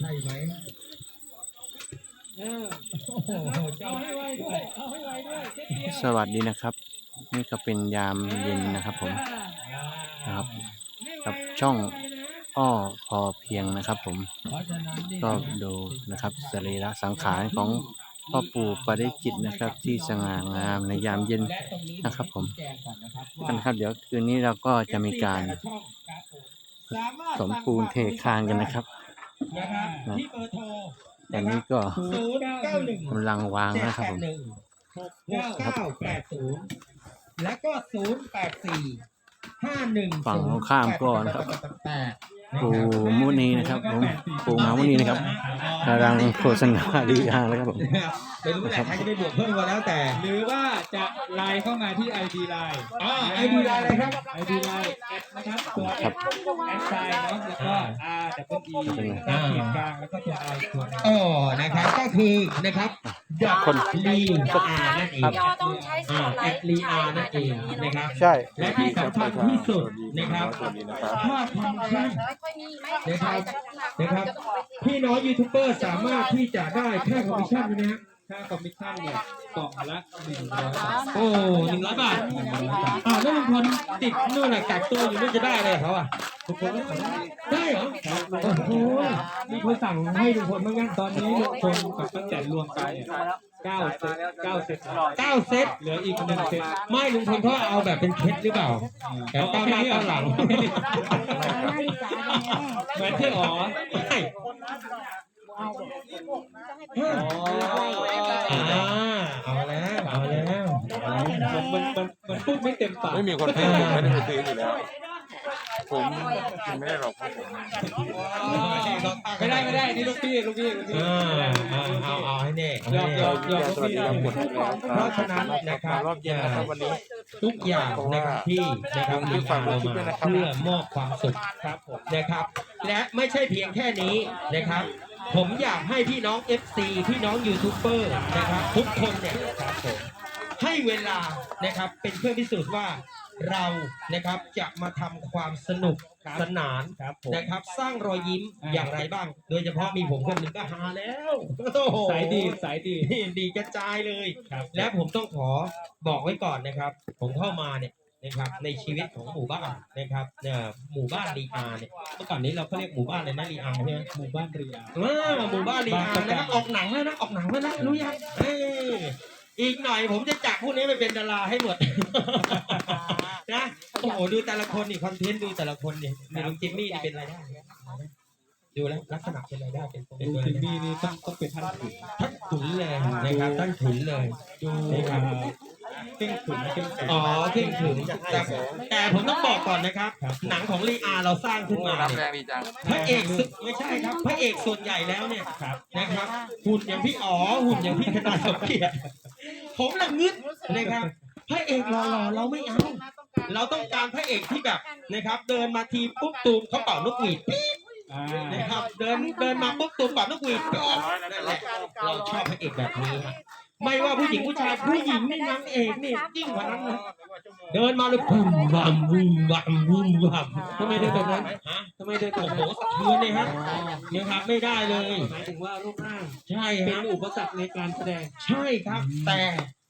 ใช่ไหมเออโอ้โหเอาให้ไวด้วยเอาให้ไวด้วยเช็ดเดียวสวัสดีนะครับ นี่ก็เป็นยามเย็นนะครับผมนะครับ กับช่องอ้อพอเพียงนะครับผมเพราะฉะนั้นนี่ก็ดูนะครับสรีระสังขารของพ่อปู่ปาริจิตนะครับ ที่สง่างามในยามเย็นและตรงนี้นะครับผมแจ้งก่อนนะครับกันนะครับเดี๋ยวคืนนี้เราก็จะมีการสามารถสมปูนเทคานกันนะครับ นะครับที่เบอร์โทรตอนนี้ก็ศูนย์เก้าหนึ่งกำลังวางเจ็ดนะครับแปผดมหนึ่งหกเก้าเก้าแปดศูนย์แล้วก็ศูนย์แปดสี่ห้าหนึ่งฝั่งตรงข้ามก็นะครับแปดปู่มุนีนะครับผมปู่มหามุนีนะครับกำลังโฆษณาดีอาร์แล้วครับผม ไม่รู้แหละใครจะไปบวกเพิ่มก็แล้วแต่ หรือว่าจะไลน์เข้ามาที่ ID Line อ๋อไอดีไลน์อะไรครับ ID Line แอดนะครับตัวแอดแอดไซน์เนาะแล้วก็ R W E แล้วก็ขีดกลางแล้วก็ตัว I ตัวหนึง อ๋อนะครับ ก็คือนะครับดับคนลีอาร์นั่นเองย่อต้องใช้สอ่าไลแอดด์ลีอาร์นั่นเองนะครับ ใช่ และที่สำคัญที่สุดนะครับถ้าฟังก์ชันไม่ค่อยมีไม่นะครับจากข้างหลังนะครับจะต้องไปที่พี่น้องยูทูบเบอร์สามารถที่จะได้แค่คอมมิชชั่นใช่ไหมฮะ ค่าคอมมิชชั่นเนี่ยกล่องละหนึ่งร้อยบาทโอ้หนึ่งร้อยบาทอ่าแล้วลุงพลติดนู่นน่ะกักตัวอยู่นู่นจะได้เลยเขาอะทุกคนก็ขอได้ได้เหรอโอ้โหมีคนสั่งให้ลุงพลบ้างยังตอนนี้ลุงพลกับป้าแตนรวมกันเนี่ยเก้าเซตเก้าเซตเก้าเซตเหลืออีกหนึ่งเซตไม่ลุงพลเขาเอาแบบเป็นเคสหรือเปล่าแต่เก้าหน้าเก้าหลังเหมือนที่อ๋อใช่อ่าเอาแล้วเอาแล้วเอาแล้ว มันมันมันพูด ไม่เต็มปากไม่มีคนซื้อผมไม่ได้ไปซื้ออยู่แล้ว ผมกินไม่ได้หรอกครับผมไม่ได้ไม่ได้นี่ลูกพี่ลูกพี่ลูกพี่อ่าเอาเอาเอาให้แน่เอายอให้มแน่ยอมยอมสวัสดีครับหมดแล้วครับเพราะฉะนั้นนะครับรอบเย็นนะครับวันนี้ ทุกอย่างนะครับที่นะครับผมมีฝาการกไว้เราคิดด้วยมานะครับเพื่อมอบความสุขครับผมนะครับ และไม่ใช่เพียงแค่นี้นะครับ ผมอยากให้พี่น้อง FC พี่น้องยูทูบเบอร์นะครับ ทุกคนเนี่ยครับผม ให้เวลานะครับเป็นเครื่องพิสูจน์ว่าเรานะครับจะมาทำความสนุกสนานครับผม นะครับ สร้างรอยยิ้มอ่า อย่างไรบ้าง โดยเฉพาะมีผมคนหนึ่งก็หาแล้วโอ้โห สายดีสายดีดีกระจายเลย ครับและผมต้องขอบอกไว้ก่อนนะครับ ผมเข้ามาเนี่ยนะครับในชีวิตของหมู่บ้านนะครับเนี่ยหมู่บ้านรีอาเนี่ยเมื่อก่อนนี้เราก็เรียกหมู่บ้านเลยนะรีอาใช่ไหมหมู่บ้านเรีย อ่าหมู่บ้านรีอานะครับออกหนังแล้วนะออกหนังแล้วนะรู้ยังเอ้ย อีกหน่อยผมจะจับพวกนี้ไปเป็นดาราให้หมด นะโอ้โหดูแต่ละคนนี่คอนเทนต์ดูแต่ละคนนี่นี่ลุงจิมมี่นี่เป็นรายได้ดูแล้วลักษณะเป็นรายได้เป็นเป็นดูตัวทีรายได้วีนี่ต้องต้องเป็นท่านขุนท่านขุนเลยนะครับท่านขุนเลยดูนี่ครับ เข่งขุนเข่งแสง อ๋อเข่งขรึมแต่แต่ผมต้องบอกก่อนนะครับ ครับ หนังของลีอาเราสร้างขึ้นมารับแรเนี่ยงดีจัง พระเอกสุดไม่ใช่ครับ พระเอกส่วนใหญ่แล้วเนี่ยครับ นะครับหุ่นอย่างพี่อ๋อหุ่นอย่างพี่ธนาสมเกียรติผมละงึดนะครับ พระเอกหล่อๆเราไม่เอา เราต้องการพระเอกที่แบบนะครับ เดินมาทีปุ๊บตูมเขาเป่านกหวีดปี๊ดอ่านะครับ เดินเดินมาปุ๊บตูมเป่านกหวีดปี๊ดนั่นแหละเราชอบพระเอกแบบนี้ฮะ ไม่ว่าผู้หญิงผู้ชายผู้หญิงนี่นางเอกนี่ยิ่งกว่านั้นนะเดินมาเลยพุ่มวัมวุ่มวัมวุ่มวัมทำไมเดินแบบนั้นฮะทำไมเดินแบโอ้บโหนั้นสะเทือนเลยฮะนะครับไม่ได้เลยหมายถึงว่ารูปร่างใช่เป็นฮะอุปสรรคในการแสดงใช่ครับ แต่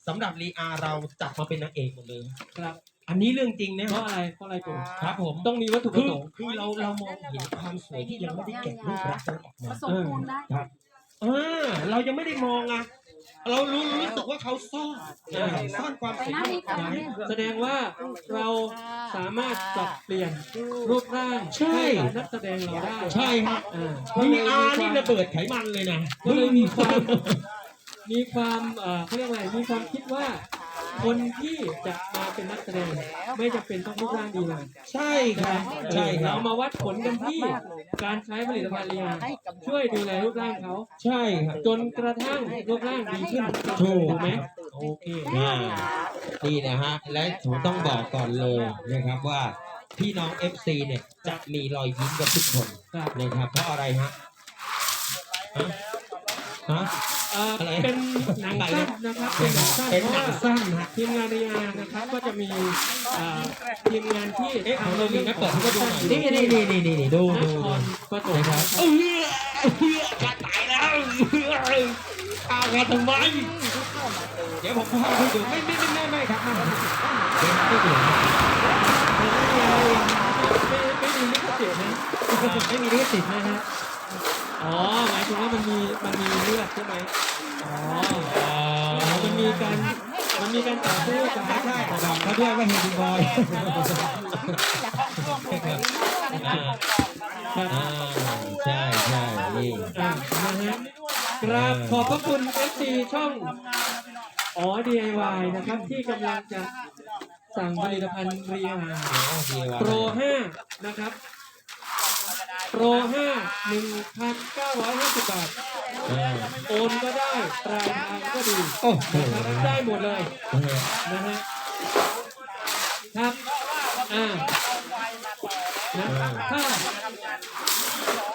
สำหรับลีอาเราจับมาเป็นนางเอกหมดเลยครับอันนี้เรื่องจริงนะเพราะอะไรเพราะอะไรผมครับผมต้องมีวัตถุปคืระอสงค์คือเราเรามองเห็นความสวยที่ยังไม่ได้แกะรูปลักษณ์ออกมาผสมปูนได้ครับเออเรายังไม่ได้มองอะ เรารู้รู้สึกว่าเขาซ่อนเออซ่อนความสวยที่เอาไว้แสดงว่าเราสามารถปรับเปลี่ยนรูปร่างใช่ให้กับนักแสดงเราได้ใช่ครับอ่าลีอานี่ระเบิดไขมันเลยนะ ก็เลยมีความมีความเอ่อเขาเรียกอะไรมีความคิดว่า คนที่จะมาเป็นนักแสดงไม่จำเป็นต้องรูปร่างดีเลยใช่ครับใช่ครัเราบมาวัดผลกันที่ การใช้ผลิตภัณฑ์เรียช่วยดูแลรูปร่างเขา ใช่ครับจนกระทั่งรูปร่างดีขึ้นถูกไหมโอเคอ่านี่นะฮะ และผมต้องบอกก่อนเลยนะครับว่าพี่น้อง FC เนี่ยจะมีรอยยิ้มกับทุกคนครับนะครับเพราะอะไรฮะฮะฮะ เอ่ออะไรเป็นหนังสั้นนะครับเป็นหนังสั้นเป็นเพราะหนัว่างสั้นฮะ ทีมงานเรียนะครับก็จะมีเอ่อทีมงานที่เอ๊ะของทำเราในมีเรื่องไหมของเปิดให้เขาดูหน่อย นี่นี่นี่นี่นี่ดูนดูคดูรปฐมนะครับนะครับเออเออมาทำไมเดี๋ยวผมพาไปดูไม่ไม่ไม่ไม่ไม่ครับไม่เดี๋ยวไม่ดูไม่ไม่มีลิขสิทธิ์นะไม่มีลิขสิทธิ์นะฮะ อ๋อหมายถึงว่ามันมีมันมีเลือดใช่ไหมอ๋อมันมีการมันมีการต่อสู้กันใช่ใช่บอกเขาด้วยว่าเฮดีบอยครับอ่าใช่ใช่นี่อ่านะฮะกราบขอบพระคุณ FC ช่องอ๋อ DIY นะครับที่กำลังจะสั่งผลิตภัณฑ์รีอาโปร5นะครับ โปร5 1,950บาทโอนก็ได้ปลายทางก็ดีโอ้โหนะครับได้หมดเลยนะฮะครับอ่านะถ้า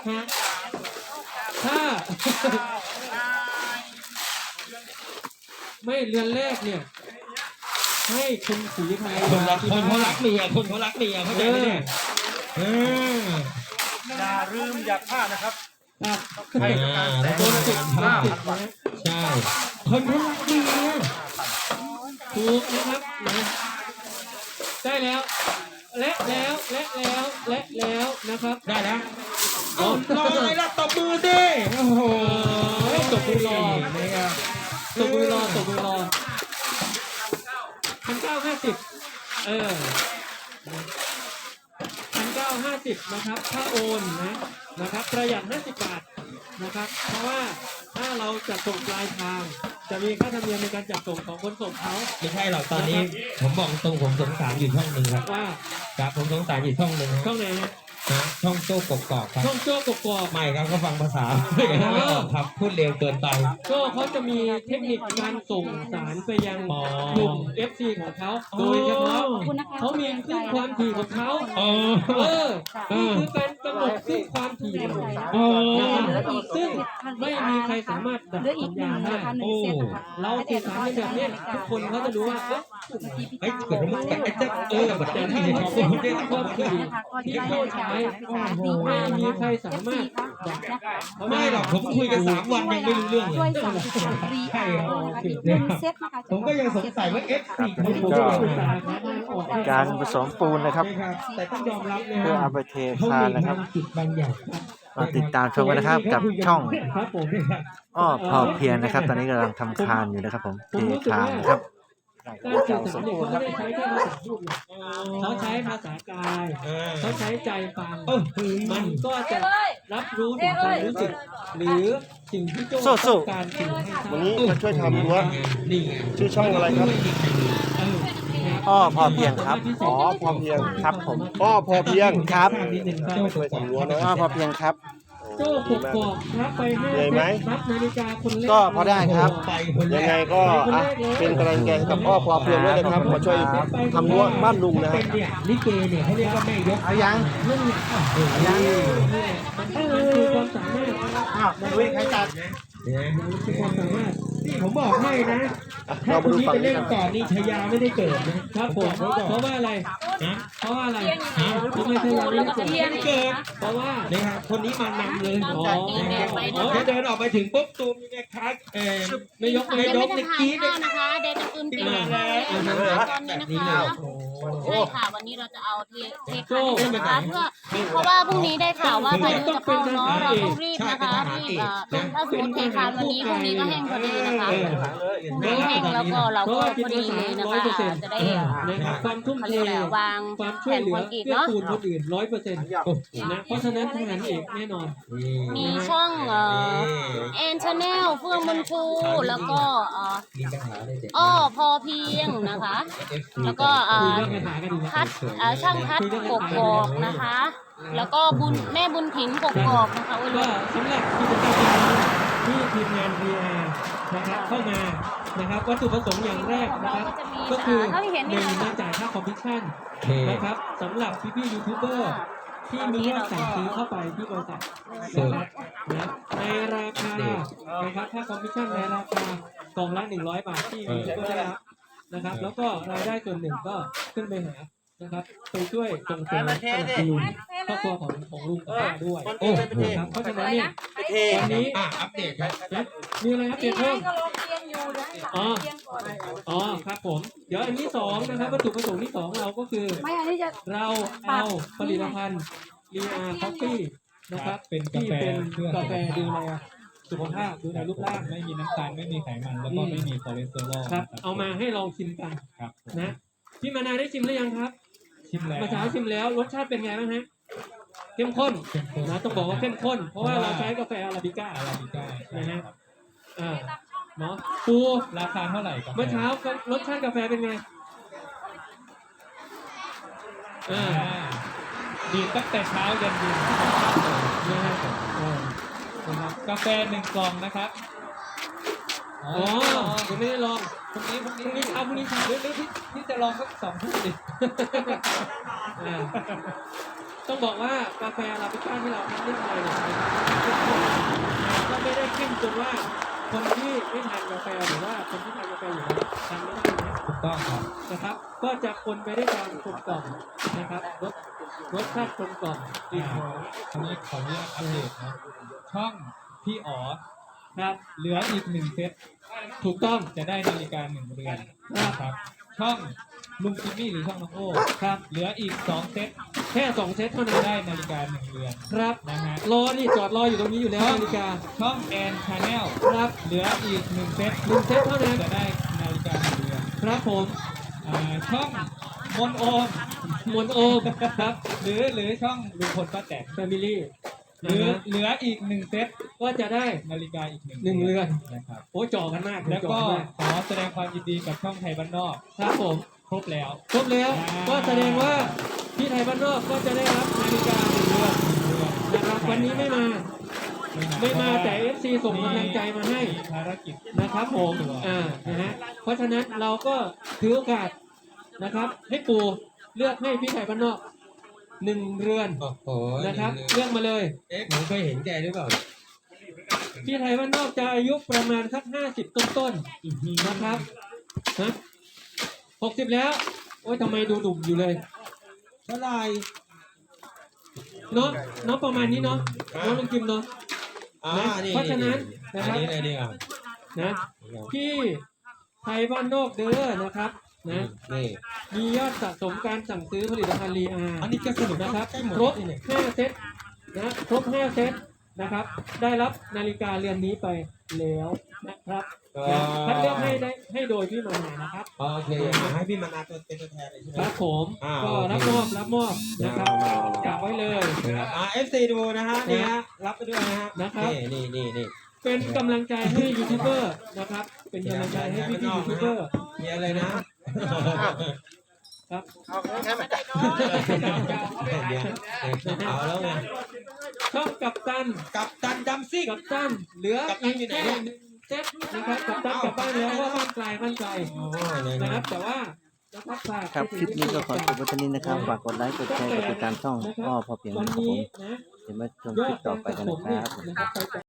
ฮะถ้า ไม่เรือนแรกเนี่ย ให้คุณศรีภรรคนยารักคนเขารักเมียคนเขารักเมียเข้าใจไหมเนี่ยเอออย่า ลืมอย่าพลาดนะครับครับให้การแสดโดงนติดโดนติดนะฮะใช่คนเขารักเมียถูกนะครับนะได้แล้ว และแล้วและแล้วและแล้วนะครับ ได้แล้วเอารออะไรล่ะตบมือดิโอ้โห ตบมือรอ นะครับ ตบมือรอตบมือรอพันเก้าห้าสิบเออพันเก้าห้าสิบนะครับ ถ้าโอนนะนะครับ ประหยัดห้าสิบบาท นะครับ เพราะว่าถ้าเราจัดส่งปลายทาง จะมีค่าธรรมเนียมในการจัดส่งของคนส่งเขา ไม่ใช่หรอกตอนนี้ ผมบอกตรงผมสงสารอยู่ช่องหนึ่งครับว่าครับผมสงสารอยู่ช่องหนึ่งนะช่องไหนฮะนะช่องโจ้กกอกครับช่องโจ้กกอกไม่ครับก็ฟังภาษาไม่ออกครับพูดเร็วเกินไปก็เขาจะมีเทคนิคการส่งสารไปยังอ๋อกลุ่ม FC ของเขาโดยเฉพาะเขามีคลื่นความถี่ของเขาอ๋อเออนี่คือการ เขาอ๋อซึ่งไม่มีใคร สามารถดับเหลืออีสักญหนึ่ญางณได้นะคะหนึ่งเซตนะคะเราสื่อสารกันแบบเนี้ยทุกคนเขาจะรู้ว่าเอ๊ะไอ้เกิดมันแต่ไอ้เจ้าเออแบบนี้ที่เขาพูดเนี่ยความถี่นะคะก็จะได้ในการศึกษาดีไม่มีใครสามารถดับนะคะไม่หรอกผมคุยกันสามวันยังไม่รู้เรื่องเลช่วยยสั่งสินค้าฟรีนะคะอีกหนึ่งเซตนะคะผมก็ยังสงสัยว่า F4 ผมผมก็ก็ศึกษาหาทางออกการผสมปูนนะครับแต่ต้องยอมรับนะเพื่อเอาไปเทเขาคานมีนะครับทำ กิจบางอย่างมาติดตามชมกันนะครับกับช่องครับผมอ้อพอเพียงนะครับ ตอนนี้กำลังทำคานอยู่นะครับ ผมเทคานนะครับการสื่อสารเนี่ยเขาไม่ได้ใช้แค่ภาษาพูดหรอกเขาใช้ภาษากายเออเขาใช้ใจฟังโอ้โหมันก็จะรับรู้ถึงความรู้สึก หรือสิ่งที่โจ้สู้ต้ๆองการสื่อให้ทราบวันนี้มาช่วยทำรั้วนี่ไงชื่อช่องอะไรครับ เอออ้อพอเพียงครับ อ๋อพอเพียงครับผมอ้อพอเพียงครับนิดนึงช่วยทำรั้วนะอ้อพอเพียงครับ โจ้กกอกรับไปห้าเหนื่อยไหมรับนาฬิกาคนแรกก็พอได้ครับไปคนแรยังไงกก็อะเป็นกำลังใจให้กับอ้อพอเพียงด้วยนะครับมาช่วยทำรั้วบ้านลุงนะเป็ฮะนเนี่ยลิเกเนี่ยเขาเรียกว่าแม่ยกเอายังนั่นแหละโอ้โหนี่แหละมันมันคือความสามารถอ้าวลุยใครตัดเนี่ยมันคือความสามารถนี่ผมบอกให้นะอะถ้าเราคมานดูนี้ฝั่ไปงนี้เล่นกันก่อนนี่ชายาไม่ได้เกิดนะครับผมเพราะว่าอะไรนะเพราะว่าอะไรฮะทำไมเธอยังไม่ได้เกิดไม่ได้เกิดเพราะว่านี่ครับคนนี้มานำเลยอ๋ออ๋อแค่เดินออกไปถึงปุ๊บตูมยังไงครับเออไม่ยกไม่ยกในกรีดข้าวนะคะเดนปืนปีนะคะตอนนี้นะคะ ใช่ค่ะ วันนี้เราจะเอาเทเทคานนะคะเพื่อเพราะว่าพรุ่งนี้ได้ข่าวว่าพายุจะเข้าเนาะเราต้องรีบนะคะรีบเอ่อถ้าสมมติเทคานวันนี้พรุ่งนี้ก็แห้งพอดีนะคะเออพรุ่งนี้แห้งแล้วก็เราเพราะก็ว่าพจิตออาดีสาเลยนะร้อยคะเปอร์เซ็นต์จะได้นะครับความทุ่มเขาเทเรียกอะไรวางความช่วแผ่ยนเหลืคออนกรีตเกื้อเนาะ กูลคนอื่นร้อยเปอร์เซ็นต์นะเพราะฉะนั้นทหารเอกแน่นอน มีช่องเอ่อแอนชาแนลเฟื่องบุญชูแล้วก็เอ่อมีปัญหาเลยเด็กอ้อพอเพียงนะคะ แล้วก็เอ่คุยอเรื่องคาถากันดีนะพัดเอ่อช่างพัดกกอกนะคะ แล้วก็บุญแม่บุญถิ่นกกอกนะคะอุ้ยก็สำหรับกิจกรรมวันนี้ที่ทีมงาน VR นะครับเข้ามานะครับวัตถุประสงค์อย่างแรกนะครับ ก็คือหนึ่งมาจ่ายค่าคอมมิชชั่นโอเค นะครับสำหรับพี่พี่ๆยูทูบเบอร์ที่มียอดสั่งซื้อเข้าไปที่บริษัทนะครับนะในราคานะครับค่าคอมมิชชั่นในราคากล่องละ100 บาทที่ยูทูบเบอร์ได้รับ นะครับ แล้วก็รายได้ส่วนหนึ่งก็ขึ้นไปหานะครับไปช่วยส่งเสริมสนับสนุนครอบครัวของของลุงกับป้าด้วยโอ้โหนะครับเพราะฉะนั้นเนี่ยวันนี้อะอัปเดตครับมีอะไรครับเปลี่ยนเพิ่มก็ลองเรียนอยู่นะอ๋อเรียนก่อนอ๋อครับผม เดี๋ยวอันที่สองนะครับวัตถุประสงค์ที่สองเราก็คือไม่อันนี้จะเราเอาผลิตภัณฑ์รีอาคอฟฟี่นะครับเป็นกาที่แฟเป็นเพื่อกาแฟดูแล สุขภาพดูแลรูปร่างไม่มีน้ำตาลไม่มีไขมัน แล้วก็ไม่มีคอเลสเตอรอลครับเอามาให้ลองชิมกันครับผมนะพี่มานาได้ชิมหรือยังครับชิมแล้วเมื่อเช้าชิมแล้วรสชาติเป็นไงบ้างฮะเข้มข้นเข้มข้นนะต้องบอกว่าเข้มข้น เพราะว่าเราใช้กาแฟอาราบิก้าอาราบิก้าใช่นะฮะครับอ่าเนาะปูราคาเท่าไหร่กาแฟเมื่อเช้าก็รสชาติกาแฟเป็นไงอ่า อ่าดีดตั้งแต่เช้ายันเย็น นะฮะเออ นะครับกาแฟหนึ่งกล่องนะครับ อ๋อยังไม่ได้ลองพรุ่งนี้พรุ่งพรุ่งนี้นี้เช้าพรุ่งนี้เช้าหรือหรือพี่พี่จะลองสักสองทุ่มดิ อ่าต้องบอกว่ากาแฟอาราบิก้าที่เราคัดเลือกมาเนี่ยก็ไม่ได้เข้มจนว่า คนที่ไม่ทานกาแฟหรือว่าคนที่ทานกาแฟอยู่แล้วทานไม่ได้นะถูกต้องครับ นะครับ ก็จะคนไปได้วยความกลมกล่อมนะครับรสรสชาติกลมกล่อมกลิ่นหอมทีนี้ขออนุญาตอัปเดตนะ ช่องพี่อ๋อครับเหลืออีกหนึ่งเซตถูกต้องจะได้นาฬิกาหนึ่งเรือนนะครับ ช่องลุงจิมมี่หรือช่องน้องโอ้ครับเหลืออีกสองเซตแค่สองเซตเท่านั้นได้นาฬิกาหนึ่งเรือนครับนะฮะรอนี่จอดรออยู่ตรงนี้อยู่แล้วนาฬิกาช่องแอนชาแนลครับเหลืออีกหนึ่งเซตหนึ่งเซตเท่านั้นจะได้นาฬิกาหนึ่งเรือนครับผมอ่าช่องมนโอมมนโอมครับหรือหรือช่องลุงพลป้าแตนแฟมิลี่ หลือเหลืออีกหนึ่งเซตก็จะได้นาฬิกาอีกหนึ่งหนึ่งเรือนนะครับโอ้จ่อกันมากแล้วจ่อก็นมากขอแสดงความยินดีกับช่องไทยบ้านนอกครับผมครบแล้ว ครบแล้วอ่าก็แสดงว่าพี่ไทยบ้านนอกก็จะได้รับนาฬิกาหนึ่งเรือนเรือนนะครับวันนี้ไม่มา ไม่มาแต่ FC ส่งกำลังใจมาให้ภารกิจนะครับผมอ่านะฮะเพราะฉะนั้นเราก็ถือโอกาสนะครับ ให้ปูเลือกให้พี่ไทยบ้านนอก หนึ่งเรือนโอ้โหนะครับเลือกมาเลย เอ๊ะผมเคยเห็นแกหรือเปล่าพี่ไทยบ้านนอกจะอายุประมาณสักห้าสิบต้นๆนะครับฮะหกสิบแล้ว โอ้ยทำไมดูหนุ่มอยู่เลยเท่าไหร่เนาะเนาะประมาณนี้เนาะน้องลุงกิมเนาะอ่านะนี่เพราะฉะนั้นนะอันครับนี้เลยดีกว่านะพี่ไทยบ้านนอกเด้อนะครับ นะนี่มียอดสะสมการสั่งซื้อผลิตภัณฑ์รีอาอันนี้ก็สนุกนะครับใกล้หมดครบนี่เนี่ยห้าเซตนะครบห้าเซตนะครับ ได้รับนาฬิกาเรือนนี้ไปแล้วนะครับนะคัดเลือกให้ได้ให้โดยพี่มานานะครับโอเคอะให้พี่มานาเป็นตัวแทนเลยใช่ไหมครับผมอ่าก็โอเครับมอบรับมอบนะครับมามามาฝากไว้เลยอ่าเอฟซีดูนะฮะนี่ฮะรับไปด้วยนะฮะนะครับนี่นี่นี่นี่เป็นกำลังใจให้ยูทูบเบอร์นะครับ เป็นกำลังใจให้พี่พี่ยูทูบเบอร์มีอะไรนะ ครับเดี๋ยวเอาแล้วไงช่องกับตันกับตันดำซิ่งกับตันเหลือกัปตันอยู่ไหนเนี่ยหนึ่งเซตนะครับกับตันกลับบ้านแล้วว่าบ้านไกลบ้านไกลโอ้ยนะครับแต่ว่านะครับฝากครับไปคถึลิงปนี้ก็ขอจบพี่ไว้เท่านี้นะครับฝากกดไลค์กดแชร์กดติดตามช่องอ้อพอเพียงวันนะครับผนี้มนะเดี๋ยวมาชมยคอลิดปต่อการไปสะกันสนะมคเนี่ยรับนะครับไป